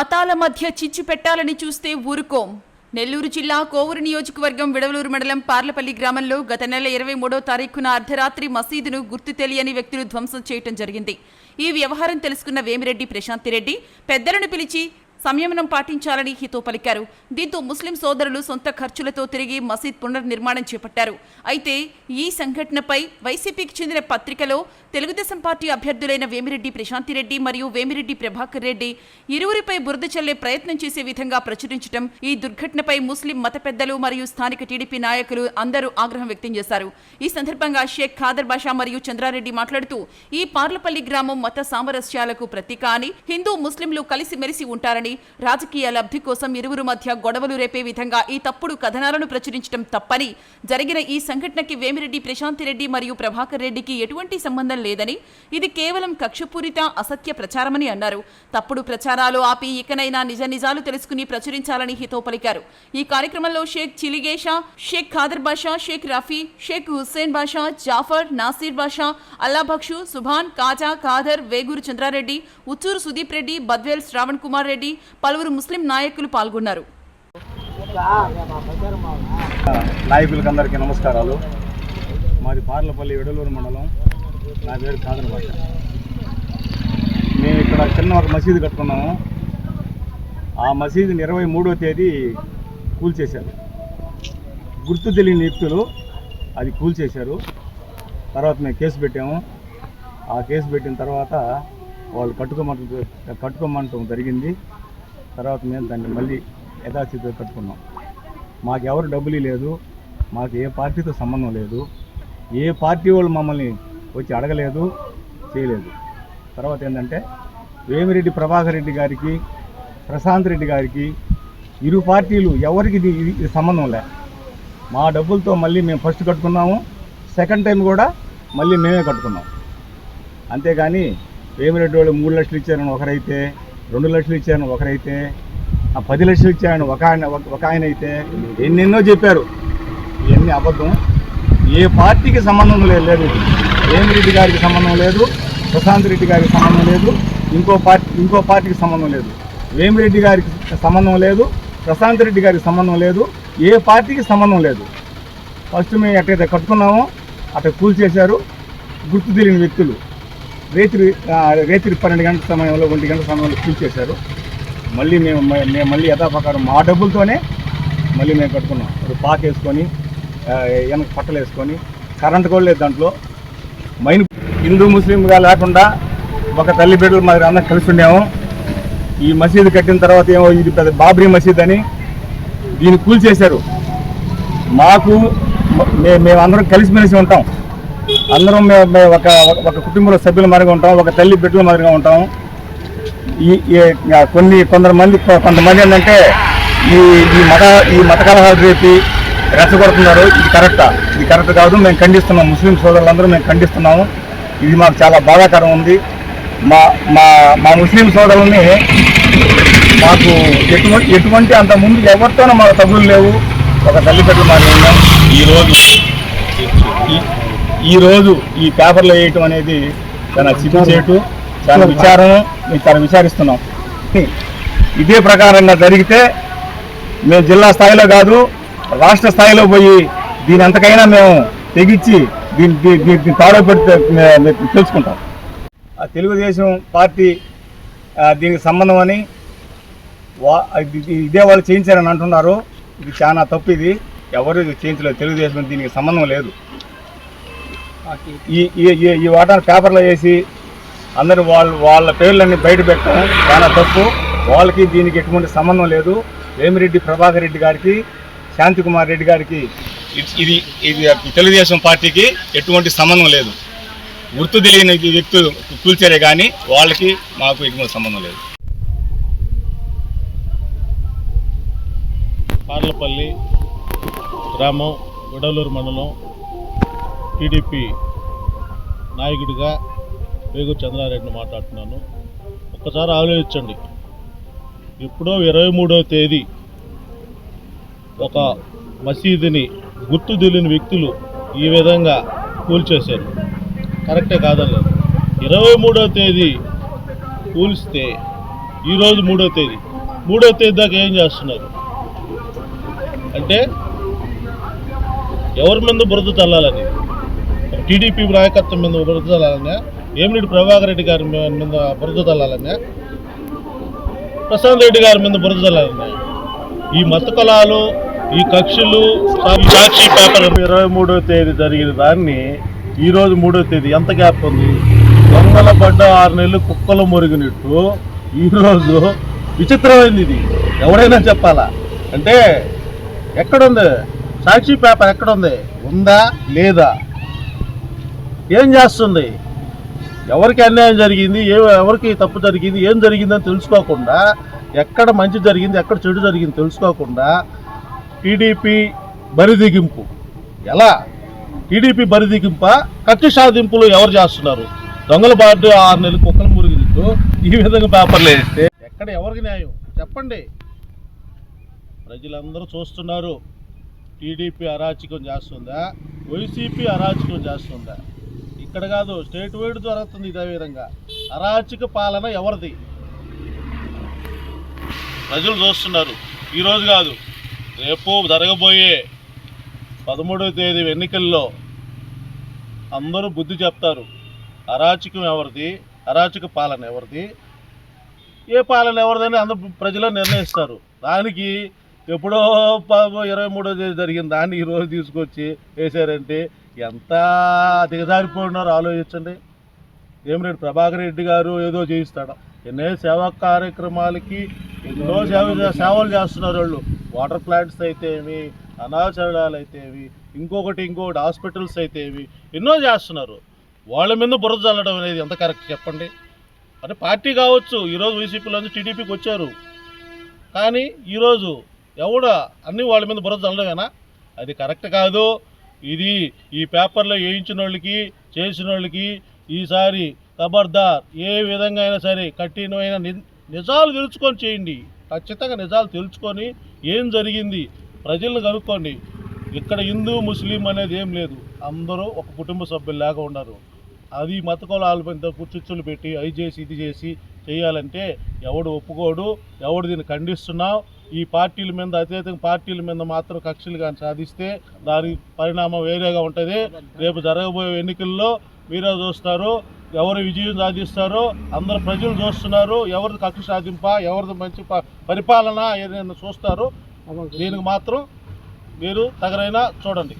మతాల మధ్య చిచ్చు పెట్టాలని చూస్తే ఊరుకోం. నెల్లూరు జిల్లా కోవూరు నియోజకవర్గం విడవలూరు మండలం పార్లపల్లి గ్రామంలో గత నెల ఇరవై మూడో తారీఖున అర్ధరాత్రి మసీదును గుర్తు తెలియని వ్యక్తులు ధ్వంసం చేయటం జరిగింది. ఈ వ్యవహారం తెలుసుకున్న వేమిరెడ్డి ప్రశాంతిరెడ్డి పెద్దలను పిలిచి సంయమనం పాటించాలని హితో పలికారు. దీంతో ముస్లిం సోదరులు సొంత ఖర్చులతో తిరిగి మసీద్ పునర్నిర్మాణం చేపట్టారు. అయితే ఈ సంఘటనపై వైసీపీకి చెందిన పత్రికలో తెలుగుదేశం పార్టీ అభ్యర్థులైన వేమిరెడ్డి ప్రశాంతిరెడ్డి మరియు వేమిరెడ్డి ప్రభాకర్ రెడ్డి ఇరువురిపై బురద చల్లే ప్రయత్నం చేసే విధంగా ప్రచురించడం ఈ దుర్ఘటనపై ముస్లిం మత పెద్దలు మరియు స్థానిక టీడీపీ నాయకులు అందరూ ఆగ్రహం వ్యక్తం చేశారు. ఈ సందర్భంగా షేక్ ఖాదర్ బాషా మరియు చంద్రారెడ్డి మాట్లాడుతూ ఈ పార్లపల్లి గ్రామం మత సామరస్యాలకు ప్రతీక అని హిందూ ముస్లింలు కలిసిమెలిసి ఉంటారని రాజకీయ లబ్ధి కోసం ఇరువురు మధ్య గొడవలు రేపే విధంగా ఈ తప్పుడు కథనాలను ప్రచురించడం తప్పని జరిగిన ఈ సంఘటనకి వేమిరెడ్డి ప్రశాంతిరెడ్డి మరియు ప్రభాకర్ రెడ్డికి ఎటువంటి సంబంధం లేదని ఇది కేవలం కక్షపూరిత అసత్య ప్రచారమని అన్నారు. తప్పుడు ప్రచారాలు ఆపి ఇకనైనా నిజ నిజాలు తెలుసుకుని ప్రచురించాలని హితో పలికారు ఈ కార్యక్రమంలో షేక్ చిలిగేషా షేక్ ఖాదర్ బాషా షేక్ రఫీ షేక్ హుస్సేన్ బాషా జాఫర్ నాసీర్ బాషా అల్లాబక్షు సుభాన్ కాజా ఖాదర్ వేగూరు చంద్రారెడ్డి ఉచ్చూరు సుదీప్ రెడ్డి బద్వేల్ శ్రావణ్ కుమార్ రెడ్డి పలువురు ముస్లిం నాయకులు పాల్గొన్నారు. నాయకులకి అందరికీ నమస్కారాలు. మాది పార్లపల్లి విడలూరు మండలం. నా పేరు కాదర్ భాష. మేము ఇక్కడ చిన్న ఒక మసీదు కట్టుకున్నాము. ఆ మసీదుని ఇరవై మూడో తేదీ కూల్చేశారు. గుర్తు తెలియని వ్యక్తులు అది కూల్చేశారు. తర్వాత మేము కేసు పెట్టాము. ఆ కేసు పెట్టిన తర్వాత వాళ్ళు కట్టుకోమంట కట్టుకోమంటం జరిగింది. తర్వాత మేము దాన్ని మళ్ళీ యథాస్థితిగా కట్టుకున్నాం మాకు ఎవరు డబ్బులు లేదు మాకు ఏ పార్టీతో సంబంధం లేదు ఏ పార్టీ వాళ్ళు మమ్మల్ని వచ్చి అడగలేదు చేయలేదు. తర్వాత ఏంటంటే వేమిరెడ్డి ప్రభాకర్ రెడ్డి గారికి ప్రశాంత్ రెడ్డి గారికి ఇరు పార్టీలు ఎవరికి ఇది ఇది ఇది సంబంధం లే. మా డబ్బులతో మళ్ళీ మేము ఫస్ట్ కట్టుకున్నాము సెకండ్ టైం కూడా మళ్ళీ మేమే కట్టుకున్నాం. అంతేగాని వేమిరెడ్డి వాళ్ళు మూడు లక్షలు ఇచ్చారని ఒకరైతే రెండు లక్షలు ఇచ్చాను ఒకరైతే ఆ పది లక్షలు ఇచ్చాను ఒక ఆయన ఒక- ఒక ఆయన అయితే ఎన్నెన్నో చెప్పారు. ఇవన్నీ అబద్ధం. ఏ పార్టీకి సంబంధం లేదు వేమిరెడ్డి గారికి సంబంధం లేదు ప్రశాంత్ రెడ్డి గారికి సంబంధం లేదు ఇంకో పార్టీ ఇంకో పార్టీకి సంబంధం లేదు. వేమిరెడ్డి గారికి సంబంధం లేదు ప్రశాంత్ రెడ్డి గారికి సంబంధం లేదు ఏ పార్టీకి సంబంధం లేదు. ఫస్ట్ మేము ఎక్కడైతే కట్టుకున్నామో అట్లా కూల్చేశారు గుర్తు తెలియని వ్యక్తులు. రేత్రి రేత్రి పన్నెండు గంటల సమయంలో ఒంటి గంటల సమయంలో కూల్చేశారు మళ్ళీ మేము మేము మళ్ళీ యథాప్రకారం మా డబ్బులతోనే మళ్ళీ మేము కట్టుకున్నాం. పాక వేసుకొని వెనక పట్టలు వేసుకొని కరెంట్ కూడా లేదు దాంట్లో. మైన్ హిందూ ముస్లింగా లేకుండా ఒక తల్లి బిడ్డలు మరి అందరం కలిసి ఉండేము. ఈ మసీదు కట్టిన తర్వాత ఏమో ఇది పెద్ద బాబ్రీ మసీద్ అని దీన్ని కూల్చేశారు మాకు మేమందరం కలిసిమెలిసి ఉంటాం. అందరం మేము ఒక ఒక కుటుంబంలో సభ్యుల మాదిరిగా ఉంటాం ఒక తల్లి బిడ్డల మాదిరిగా ఉంటాం. ఈ కొన్ని కొందరు మంది కొంతమంది ఏంటంటే ఈ ఈ మత ఈ మత కలహాలు రేపి రెచ్చగొడుతున్నారు. ఇది కరెక్టా? ఇది కరెక్ట్ కాదు. మేము ఖండిస్తున్నాం. ముస్లిం సోదరులందరూ మేము ఖండిస్తున్నాము. ఇది మాకు చాలా బాధాకరం ఉంది. మా మా మా ముస్లిం సోదరుల్ని మాకు ఎటువంటి ఎటువంటి అంత ముందు ఎవరితోనూ మాకు తగులు లేవు. ఒక తల్లిదండ్రులు మాకు ఉన్నాం. ఈరోజు ఈరోజు ఈ పేపర్లో వేయటం అనేది చాలా సిగ్గుచేటు చాలా విచారం మేము చాలా విచారిస్తున్నాం. ఇదే ప్రకారంగా జరిగితే మేము జిల్లా స్థాయిలో కాదు రాష్ట్ర స్థాయిలో పోయి దీని ఎంతకైనా మేము తెగించి దీన్ని దీన్ని తాడో పెడితే మేము తెలుసుకుంటాం. ఆ తెలుగుదేశం పార్టీ దీనికి సంబంధం అని వా ఇదే వాళ్ళు చేయించారని అంటున్నారు. ఇది చాలా తప్పు ఇది. ఎవరు చేయించలేదు. తెలుగుదేశం దీనికి సంబంధం లేదు. ఈ ఈ వాటాను పేపర్లో వేసి అందరూ వాళ్ళు వాళ్ళ పేర్లన్నీ బయట పెట్టడం చాలా తప్పు. వాళ్ళకి దీనికి ఎటువంటి సంబంధం లేదు. వేమిరెడ్డి ప్రభాకర్ రెడ్డి గారికి శాంతికుమార్ రెడ్డి గారికి ఇది ఇది తెలుగుదేశం పార్టీకి ఎటువంటి సంబంధం లేదు. గుర్తు తెలియని వ్యక్తులు కూల్చారే కానీ వాళ్ళకి మాకు ఎటువంటి సంబంధం లేదు. కార్లపల్లి గ్రామం విడలూరు మండలం టీడీపీ నాయకుడిగా వేగు చంద్రారెడ్డిని మాట్లాడుతున్నాను. ఒక్కసారి ఆలోచించండి. ఎప్పుడో ఇరవై మూడవ తేదీ ఒక మసీదుని గుర్తు తెలియని వ్యక్తులు ఈ విధంగా కూల్చేశారు. కరెక్టే కాదని లేదు. ఇరవై మూడవ తేదీ కూల్స్తే ఈరోజు మూడో తేదీ. మూడో తేదీ దాకా ఏం చేస్తున్నారు? అంటే ఎవరి మీద బురద చల్లాలని? టీడీపీ నాయకత్వం మీద బురద ఏమిరెడ్డి ప్రభాకర్ రెడ్డి గారి మీద బురద ప్రశాంత్ రెడ్డి గారి మీద బురద ఈ మత కులాలు ఈ కక్షలు సాక్షి పేపర్ ఇరవై మూడో తేదీ జరిగిన దాన్ని ఈరోజు మూడో తేదీ. ఎంత గ్యాప్ ఉంది? దొంగల పడ్డ ఆరు నెలలు కుక్కలు మురిగినట్టు ఈరోజు విచిత్రమైంది ఇది. ఎవరైనా చెప్పాలా? అంటే ఎక్కడుంది? సాక్షి పేపర్ ఎక్కడుంది? ఉందా? లేదా? ఏం చేస్తుంది? ఎవరికి అన్యాయం జరిగింది? ఏ ఎవరికి తప్పు జరిగింది? ఏం జరిగిందని తెలుసుకోకుండా ఎక్కడ మంచి జరిగింది ఎక్కడ చెడు జరిగింది తెలుసుకోకుండా టీడీపీ బరిదిగింపు. ఎలా? టీడీపీ బరిదిగింప కత్తి సాధింపులు ఎవరు చేస్తున్నారు? దొంగల బాటు ఆరు నెలలు కుక్కలు మురిగిస్తూ ఈ విధంగా పేపర్లు వేస్తే ఎక్కడ ఎవరికి న్యాయం? చెప్పండి. ప్రజలందరూ చూస్తున్నారు. టీడీపీ అరాచకం చేస్తుందా? వైసీపీ అరాచకం చేస్తుందా? ఇక్కడ కాదు స్టేట్ వైడ్ జరుగుతుంది ఇదే విధంగా. అరాచక పాలన ఎవరిది? ప్రజలు చూస్తున్నారు. ఈరోజు కాదు రేపు జరగబోయే పదమూడవ తేదీ ఎన్నికల్లో అందరూ బుద్ధి చెప్తారు. అరాచకం ఎవరిది? అరాచక పాలన ఎవరిది? ఏ పాలన ఎవరిదని అందరు ప్రజలు నిర్ణయిస్తారు. దానికి ఎప్పుడో ఇరవై మూడో తేదీ జరిగిన దాన్ని ఈరోజు తీసుకొచ్చి వేశారంటే ఎంత దిగజారిపోయినారో ఆలోచించండి. ఏమిరెడ్డి ప్రభాకర్ రెడ్డి గారు ఏదో చేయిస్తాడు. ఎన్నో సేవా కార్యక్రమాలకి ఎన్నో సేవ సేవలు చేస్తున్నారు వాళ్ళు. వాటర్ ప్లాంట్స్ అయితే ఏమి అనాచరణాలు అయితే ఇంకొకటి ఇంకొకటి హాస్పిటల్స్ అయితే ఎన్నో చేస్తున్నారు. వాళ్ళ మీద బురద చల్లడం అనేది ఎంత కరెక్ట్ చెప్పండి. అంటే పార్టీ కావచ్చు ఈరోజు వైసీపీలోంచి టీడీపీకి వచ్చారు. కానీ ఈరోజు ఎవడ అన్ని వాళ్ళ మీద బురద చల్లడమేనా? అది కరెక్ట్ కాదు. ఇది ఈ పేపర్లో వేయించిన వాళ్ళకి చేసిన వాళ్ళకి ఈసారి ఖబర్దార్ ఏ విధంగా అయినా సరే కఠినమైన ని- నిజాలు తెలుసుకొని చేయండి. ఖచ్చితంగా నిజాలు తెలుసుకొని ఏం జరిగింది ప్రజలను కనుక్కోండి. ఇక్కడ హిందూ ముస్లిం అనేది ఏం లేదు. అందరూ ఒక కుటుంబ సభ్యులు లేక ఉన్నారు. అది మత కులాల మీద పెట్టి అవి చేసి ఇది చేసి చేయాలంటే ఎవడు ఒప్పుకోడు ఎవడు దీన్ని ఖండిస్తున్నావు ఈ పార్టీల మీద అత్యధిక పార్టీల మీద మాత్రం కక్షలు కానీ సాధిస్తే దాని పరిణామం వేరేగా ఉంటుంది. రేపు జరగబోయే ఎన్నికల్లో మీరే చూస్తారు ఎవరు విజయం సాధిస్తారో అందరు ప్రజలు చూస్తున్నారు ఎవరిది కక్ష సాధింప ఎవరిది మంచి ప- పరిపాలన ఏదైనా చూస్తారు. దీనికి మాత్రం మీరు తగరైనా చూడండి.